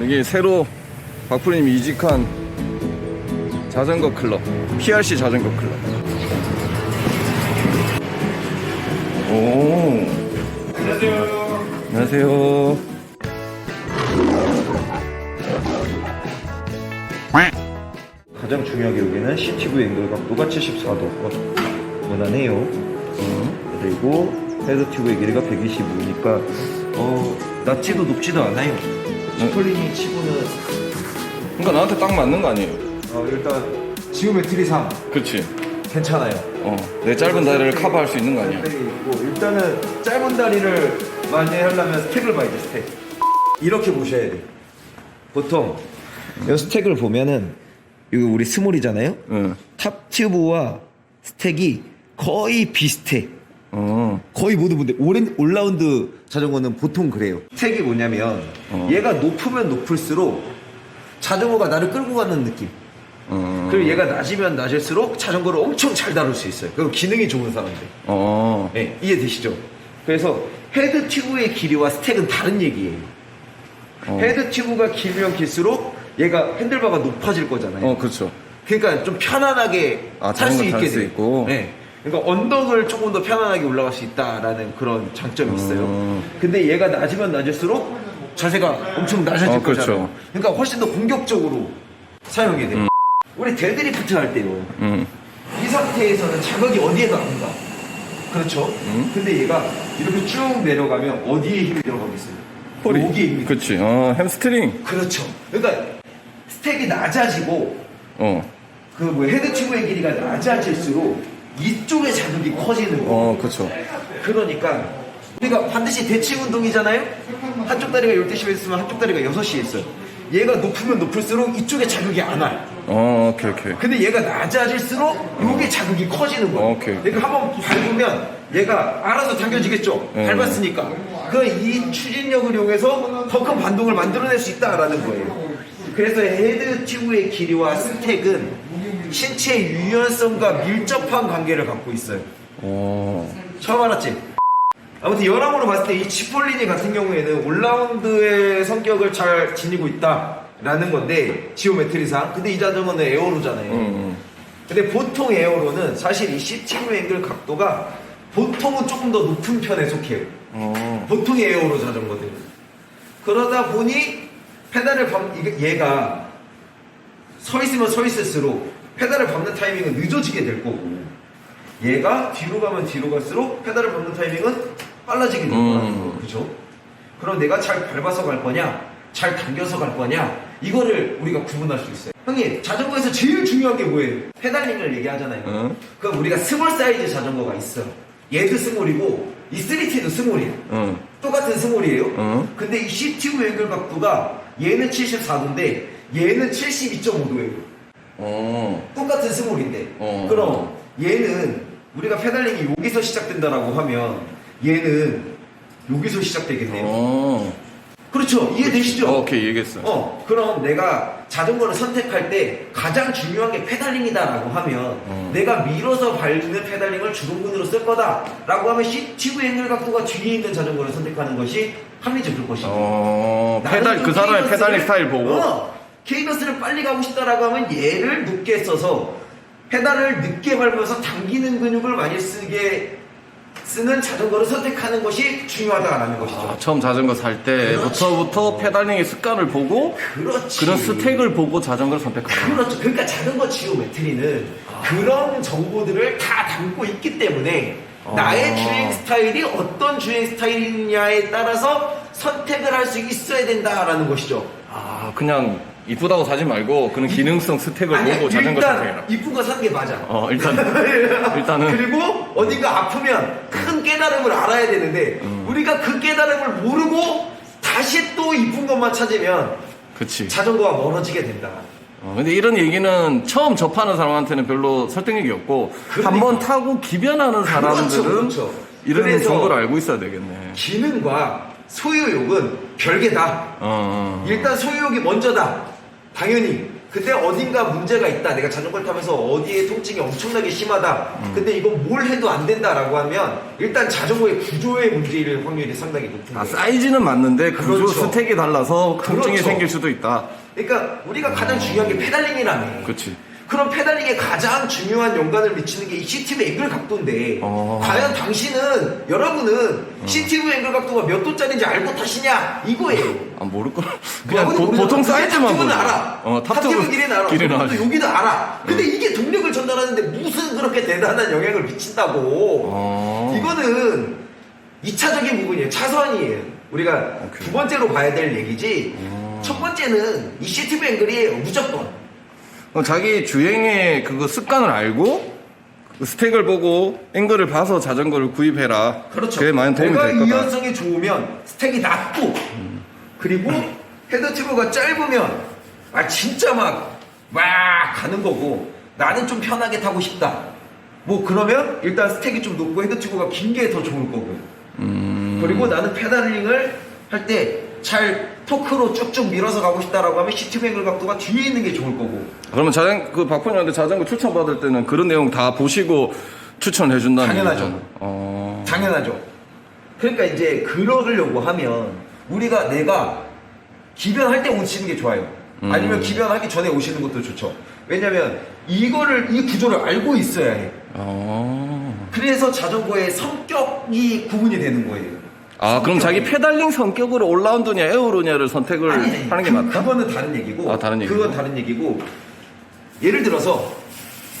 여기 새로 박프님 이직한 자전거 클럽 PRC 자전거 클럽. 오. 안녕하세요. 안녕하세요. 가장 중요하게 여기는 CTV 앵글 각도가 74도 무난해요. 어, 그리고 헤드 튜브의 길이가 125니까 어, 낮지도 높지도 않아요 스플링이 치고는 그러니까 나한테 딱 맞는 거 아니에요? 어, 일단 지오메트리상 그치 괜찮아요 어, 내 짧은 다리를 커버할 수 있는 거 아니야? 있고 일단은 짧은 다리를 많이 하려면 스택을 봐야 돼 스택 이렇게 보셔야 돼 보통 이 스택을 보면은 이거 우리 스몰이잖아요 응. 탑 튜브와 스택이 거의 비슷해. 어. 거의 모든 분들 오렌 올라운드 자전거는 보통 그래요. 스택이 뭐냐면 어. 얘가 높으면 높을수록 자전거가 나를 끌고 가는 느낌. 어. 그리고 얘가 낮으면 낮을수록 자전거를 엄청 잘 다룰 수 있어요. 그리고 기능이 좋은 사람들. 어. 네, 이해되시죠? 그래서 헤드 튜브의 길이와 스택은 다른 얘기예요. 어. 헤드 튜브가 길면 길수록 얘가 핸들바가 높아질 거잖아요. 어, 그렇죠. 그러니까 좀 편안하게 아, 탈 수 자전거 탈 있게 수 돼요. 있고. 네. 그러니까 언덕을 조금 더 편안하게 올라갈 수 있다라는 그런 장점이 있어요. 음. 근데 얘가 낮으면 낮을수록 자세가 엄청 낮아질 어, 그렇죠. 거잖아요. 그러니까 훨씬 더 공격적으로 사용하게 돼요. 우리 데드리프트 할 때요. 음. 이 상태에서는 자극이 어디에도 안 가. 그렇죠? 음. 근데 얘가 이렇게 쭉 내려가면 어디에 힘이 들어가겠어요? 허리. 여기에 힘이 그치. 어, 햄스트링. 그렇죠. 그러니까 스택이 낮아지고 어. 그 뭐 헤드 튜브의 길이가 낮아질수록 이쪽에 자극이 커지는 거. 어, 그쵸. 그러니까 우리가 반드시 대칭 운동이잖아요. 한쪽 다리가 12시에 있으면 한쪽 다리가 6시에 있어요. 얘가 높으면 높을수록 이쪽에 자극이 안 와요. 어, 오케이, 오케이. 근데 얘가 낮아질수록 이게 자극이 커지는 거예요. 오케이. 그러니까 한번 밟으면 얘가 알아서 당겨지겠죠. 네. 밟았으니까. 그 이 추진력을 이용해서 더 큰 반동을 만들어낼 수 있다라는 거예요. 그래서 헤드 튜브의 길이와 스택은 신체 유연성과 밀접한 관계를 갖고 있어요. 어. 처음 알았지? 아무튼 여러모로 봤을 때 이 치폴리니 같은 경우에는 올라운드의 성격을 잘 지니고 있다라는 건데 지오메트리상 근데 이 자전거는 에어로잖아요 음, 근데 보통 에어로는 사실 이 시티브 앵글 각도가 보통은 조금 더 높은 편에 속해요 어. 보통의 에어로 자전거들은 그러다 보니 페달을 밟 이게 얘가 서 있으면 서 있을수록 페달을 밟는 타이밍은 늦어지게 될 거고 얘가 뒤로 가면 뒤로 갈수록 페달을 밟는 타이밍은 빨라지게 될 음. 거라는 거 그죠? 그럼 내가 잘 밟아서 갈 거냐 잘 당겨서 갈 거냐 이거를 우리가 구분할 수 있어요 형님 자전거에서 제일 중요한 게 뭐예요? 페달링을 얘기하잖아요 응. 그럼 우리가 스몰 사이즈 자전거가 있어 얘도 스몰이고 이 3T도 스몰이에요 응. 똑같은 스몰이에요. 응. 근데 이 CTU 앵글 각도가 얘는 74도인데 얘는 72.5도예요. 어. 똑같은 스몰인데. 어. 그럼 얘는 우리가 페달링이 여기서 시작된다라고 하면 얘는 여기서 시작되겠네요. 어. 그렇죠. 이해되시죠? 어, 오케이, 얘기했어. 어, 그럼 내가 자전거를 선택할 때 가장 중요한 게 페달링이다라고 하면 어. 내가 밀어서 밟는 페달링을 주동근으로 쓸 거다라고 하면 CTU 앵글 각도가 뒤에 있는 자전거를 선택하는 것이 합리적일 것이고 어. 페달, 좀그 사람의 페달링 스타일 보고. 어, 케이버스를 빨리 가고 싶다라고 하면 얘를 늦게 써서 페달을 늦게 밟으면서 당기는 근육을 많이 쓰게 쓰는 자전거를 선택하는 것이 중요하다라는 것이죠. 아, 처음 자전거 살 때부터부터 페달링의 습관을 보고 그렇지. 그런 스택을 보고 자전거를 선택하는 그렇죠. 그러니까 자전거 지오메트리는 그런 정보들을 다 담고 있기 때문에 아. 나의 주행 스타일이 어떤 주행 스타일이냐에 따라서 선택을 할 수 있어야 된다라는 것이죠. 아, 그냥 이쁘다고 사지 말고 그런 기능성 스택을 아니, 보고 자전거 일단 선택해라. 이쁜 거 사는 게 맞아. 어, 일단 일단은 그리고 어딘가 아프면 큰 깨달음을 알아야 되는데 음. 우리가 그 깨달음을 모르고 다시 또 이쁜 것만 찾으면 그치. 자전거가 멀어지게 된다. 어, 근데 이런 얘기는 처음 접하는 사람한테는 별로 설득력이 없고 그러니까. 한번 타고 기변하는 사람들은 그렇죠. 이런 그래서 정보를 알고 있어야 되겠네. 기능과 소유욕은 별개다. 어, 어. 일단 소유욕이 먼저다. 당연히 근데 어딘가 문제가 있다. 내가 자전거를 타면서 어디에 통증이 엄청나게 심하다. 음. 근데 이건 뭘 해도 안 된다라고 하면 일단 자전거의 구조의 문제일 확률이 상당히 높은 아 거예요. 사이즈는 맞는데 구조 그렇죠. 스택이 달라서 통증이 그렇죠. 생길 수도 있다. 그러니까 우리가 가장 중요한 게 페달링이라며. 그렇지. 그럼 페달링에 가장 중요한 연관을 미치는 게이 CTV 앵글 각도인데 어. 과연 당신은 여러분은 CTV 앵글 각도가 몇 도짜리인지 알고 타시냐 이거예요. 아 모를 걸. 그냥 아무도 보, 모르잖아. 보통 사이즈만 보죠. 알아. 어 탑쪽은 길이는 알아. 길이는 또 알지. 여기도 알아. 근데 이게 동력을 전달하는데 무슨 그렇게 대단한 영향을 미친다고. 어. 이거는 2차적인 부분이에요. 차선이에요. 우리가 오케이. 두 번째로 봐야 될 얘기지. 어. 첫 번째는 이 CTV 앵글이에요. 무조건. 어, 자기 주행의 그거 습관을 알고 그 스택을 보고 앵글을 봐서 자전거를 구입해라. 그렇죠. 그게 많이 도움이 내가 될 거다. 이연성이 좋으면 스택이 낮고 그리고 헤더 튜브가 짧으면 아 진짜 막 막 가는 거고 나는 좀 편하게 타고 싶다. 뭐 그러면 일단 스택이 좀 높고 헤더 튜브가 긴 게 더 좋을 거고요. 음. 그리고 나는 페달링을 할 때 잘 토크로 쭉쭉 밀어서 가고 싶다라고 하면 시트 뱅글 각도가 뒤에 있는 게 좋을 거고 그러면 자전 그 박훈이한테 자전거 추천 받을 때는 그런 내용 다 보시고 추천해 준다는 당연하죠. 어. 당연하죠. 그러니까 이제 그러려고 하면 우리가 내가 기변할 때 오시는 게 좋아요. 음. 아니면 기변하기 전에 오시는 것도 좋죠. 왜냐면 이거를 이 구조를 알고 있어야 해. 어. 그래서 자전거의 성격이 구분이 되는 거예요. 아 그럼 자기. 페달링 성격으로 올라운드냐 에어로냐를 선택을 아니, 하는 게 그, 맞다? 그거는 다른 얘기고. 아, 다른 얘기고? 그건 다른 얘기고. 예를 들어서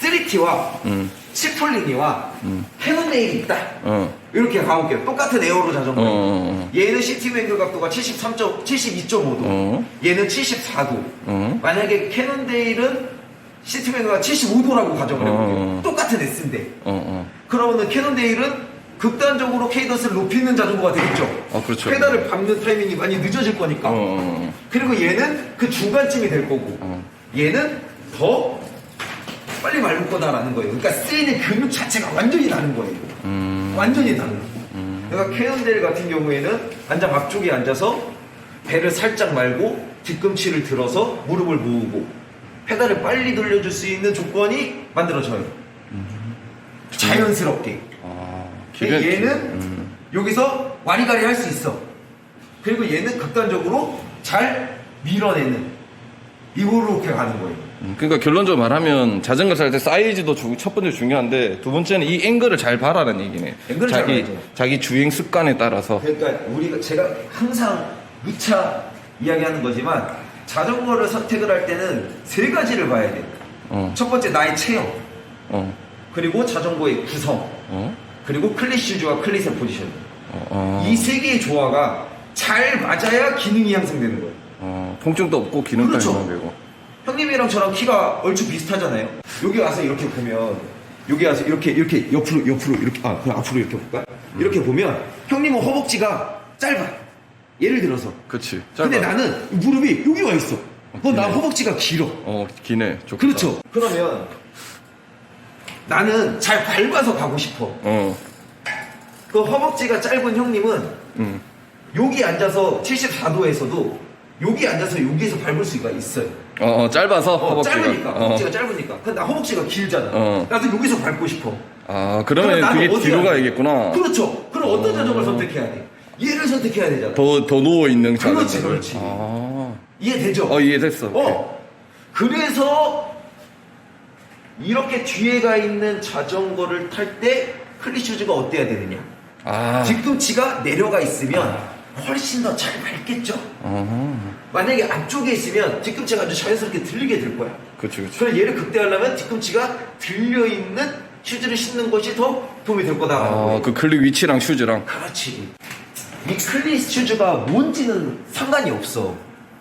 3T와 음. 시폴링이와 음. 캐논네일이 있다. 어. 이렇게 가볼게요. 똑같은 에어로 자전거. 어, 어, 어. 얘는 앵글 각도가 73. 72.5도. 어. 얘는 74도. 어. 만약에 캐논데일은 앵글가 75도라고 가정을 해볼게요. 어. 똑같은 S인데. 어, 어. 그러면은 캐논데일은 극단적으로 케이던스를 높이는 자전거가 되겠죠. 어, 그렇죠. 페달을 밟는 타이밍이 많이 늦어질 거니까. 어, 어, 그리고 얘는 그 중간쯤이 될 거고. 어. 얘는 더 빨리 밟을 거다라는 거예요. 그러니까 쓰이는 근육 자체가 완전히 다른 거예요. 음. 완전히 다른 거예요. 그러니까 캐논데일 같은 경우에는 안장 앞쪽에 앉아서 배를 살짝 말고 뒤꿈치를 들어서 무릎을 모으고 페달을 빨리 돌려줄 수 있는 조건이 만들어져요. 자연스럽게. 아. 근데 기변- 얘는 음. 여기서 와리가리 할 수 있어. 그리고 얘는 극단적으로 잘 밀어내는 이렇게 가는 거예요. 음, 그러니까 결론적으로 말하면 자전거 탈 때 사이즈도 주- 첫 번째 중요한데 두 번째는 이 앵글을 잘 봐라는 얘기네. 앵글을 잘 자기 봐야죠. 자기 주행 습관에 따라서. 그러니까 우리가 제가 항상 누차 이야기하는 거지만 자전거를 선택을 할 때는 세 가지를 봐야 돼. 어. 첫 번째 나의 체형, 어. 그리고 자전거의 구성, 어. 그리고 클릿 슈즈와 클릿의 포지션. 어. 어. 이 세 개의 조화가 잘 맞아야 기능이 향상되는 거예요. 어. 통증도 없고 기능까지 그렇죠. 되고. 형님이랑 저랑 키가 얼추 비슷하잖아요. 여기 와서 이렇게 보면 여기 와서 이렇게 이렇게 옆으로 옆으로 이렇게 아 그냥 앞으로 이렇게 볼까? 이렇게 보면 형님은 허벅지가 짧아. 예를 들어서. 그치. 근데. 나는 무릎이 여기 와 있어. 그럼 나. 허벅지가 길어. 어 기네. 좋겠다. 그렇죠. 그러면 나는 잘 밟아서 가고 싶어. 어. 그 허벅지가 짧은 형님은 음. 여기 앉아서 74도에서도 여기 앉아서 여기에서 밟을 수가 있어요. 어, 어 짧아서 어, 허벅지가. 짧으니까 어. 허벅지가 짧으니까 근데 나 허벅지가 길잖아 어. 나도 여기서 밟고 싶어 아 그러면 그게? 뒤로 가야겠구나. 그렇죠 그럼 어떤 어. 자전거를 선택해야 돼 얘를 선택해야 되잖아 더 더 누워 있는 자전거. 그렇지, 그렇지. 아. 이해되죠? 어 이해됐어. 어. 그래서 이렇게 뒤에 가 있는 자전거를 탈 때 클리슈즈가 어때야 되느냐 아. 뒤꿈치가 내려가 있으면 훨씬 더 잘 밟겠죠 어. 만약에 앞쪽에 있으면 뒤꿈치가 아주 자연스럽게 들리게 될 거야 그치 그치. 그럼 얘를 극대화하려면 뒤꿈치가 들려 있는 슈즈를 신는 것이 더 도움이 될 거다라는 아. 그 클릭 위치랑 슈즈랑. 그렇지. 이 클릿 슈즈가 뭔지는 상관이 없어.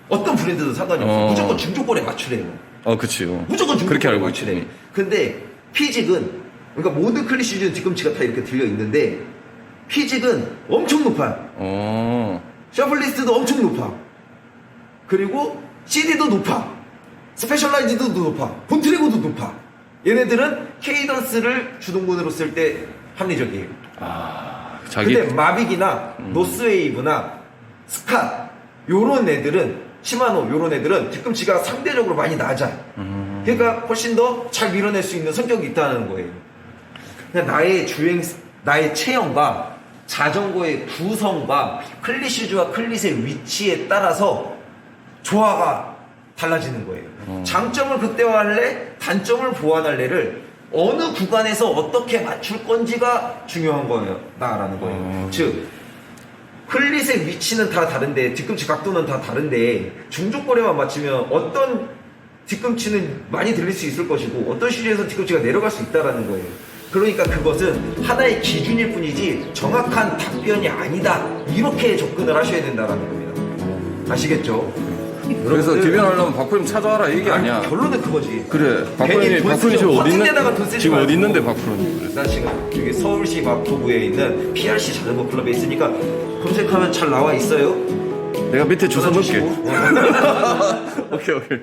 어떤 브랜드도 상관이 없어. 어. 무조건 중조건에 맞추래요. 어, 그치. 어. 무조건 중조건에 그렇게 알고 맞추래. 있지. 근데 피직은 그러니까 모든 클릿 슈즈는 뒤꿈치가 다 이렇게 들려 있는데 피직은 엄청 높아. 어. 셔플리스트도 엄청 높아. 그리고 CD도 높아. 스페셜라이즈도 높아. 본트리고도 높아. 얘네들은 케이던스를 주동근으로 쓸 때 합리적이에요. 자기 근데 마빅이나 노스웨이브나 스카 요런 애들은 시마노 요런 애들은 뒤꿈치가 상대적으로 많이 낮아. 그러니까 훨씬 더 잘 밀어낼 수 있는 성격이 있다는 거예요. 그냥 나의 주행, 나의 체형과 자전거의 구성과 클릿 슈즈와 클릿의 위치에 따라서 조화가 달라지는 거예요. 장점을 극대화할래, 단점을 보완할래를 어느 구간에서 어떻게 맞출 건지가 중요한 거예요. 나라는 거예요. 어. 즉, 클릿의 위치는 다 다른데, 뒤꿈치 각도는 다 다른데, 중족거리만 맞추면 어떤 뒤꿈치는 많이 들릴 수 있을 것이고, 어떤 시리에서 뒤꿈치가 내려갈 수 있다라는 거예요. 그러니까 그것은 하나의 기준일 뿐이지 정확한 답변이 아니다. 이렇게 접근을 하셔야 된다라는 겁니다. 아시겠죠? 그래서 대변하려면 박프님 찾아와라 이게 아니, 아니야. 결론은 그거지. 그래. 박프님 쓰지 지금 어디 있는 지금 어디. 있는데? 그래. 나 지금 여기 서울시 마포구에 있는 PRC 자전거 클럽에 있으니까 검색하면 잘 나와 있어요. 내가 밑에 주소 넣을게. 오케이 오케이.